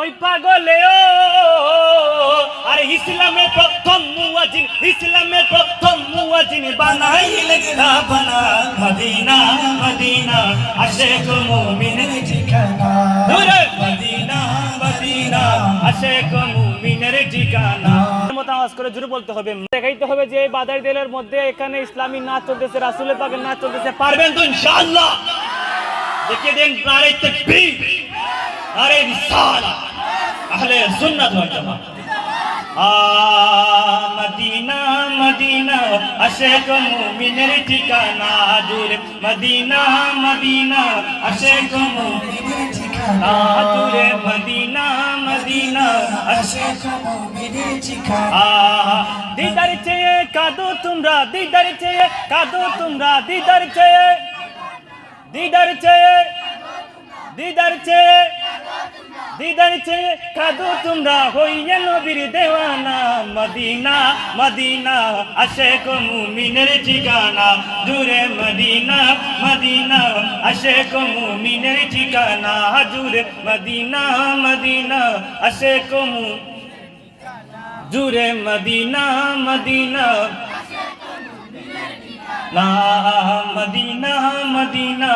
ওই পাগলেও আরে ইসলামের প্রথম মুয়াজিন ইসলামের প্রথম মুয়াজিন বানাইলে বানাইলেন বানা মদিনা মদিনা আশেক মুমিনের ঠিকানা। মদিনা মদিনা আশেক মুমিনের ঠিকানা। মতো আওয়াজ করে জোরে বলতে হবে। দেখাইতে হবে যে বাদাই দেলের মধ্যে এখানে ইসলামী নাচ চলতেছে রাসুলের পাকের নাচ চলতেছে। পারবেন তো ইনশাআল্লাহ? দেখিয়ে দেন নারে তাকবীর নারে রিসালা আহলে সুন্নাত ওয়াল জামাত। মদিনা মদিনা, আশেক মুমিনের ঠিকানা দূরে। মদিনা মদিনা, আশেক মুমিনের ঠিকানা দূরে। মদিনা মদিনা, আশেক আহা দিদার চেয়ে কাঁদো তোমরা, দিদার চেয়ে কাঁদো তোমরা, দিদার চেয়ে। দিদার চেয়ে দিদার চেয়ে দিদার চেয়ে কাঁদো তোমরা হইয়ে নবীর দেওয়ানা। মদিনা মদিনা, আশেক মুমিনের ঠিকানা। দূরে মদিনা মদিনা, আশেক মুমিনের ঠিকানা। দূরে মদিনা মদিনা, আশেক মু জুরে মদিনা মদিনা। Medina Medina.